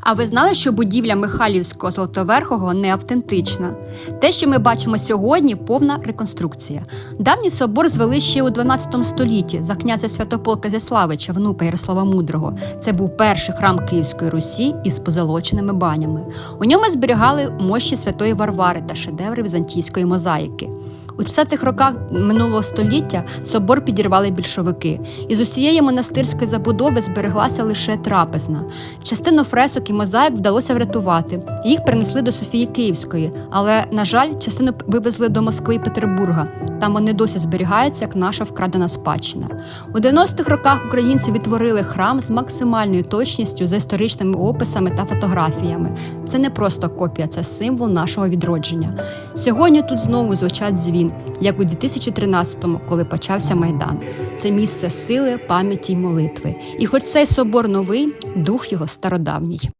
А ви знали, що будівля Михайлівського Золотоверхого не автентична? Те, що ми бачимо сьогодні, повна реконструкція. Давній собор звели ще у 12 столітті за князя Святополка Зяславича, внука Ярослава Мудрого. Це був перший храм Київської Русі із позолоченими банями. У ньому зберігали мощі святої Варвари та шедеври візантійської мозаїки. У 30-х роках минулого століття собор підірвали більшовики, і з усієї монастирської забудови збереглася лише трапезна. Частину фресок і мозаїк вдалося врятувати. Їх принесли до Софії Київської, але, на жаль, частину вивезли до Москви і Петербурга. Там вони досі зберігаються як наша вкрадена спадщина. У 90-х роках українці відтворили храм з максимальною точністю за історичними описами та фотографіями. Це не просто копія, це символ нашого відродження. Сьогодні тут знову звучать дзвін, як у 2013-му, коли почався майдан. Це місце сили, пам'яті й молитви. І хоч цей собор новий, дух його стародавній.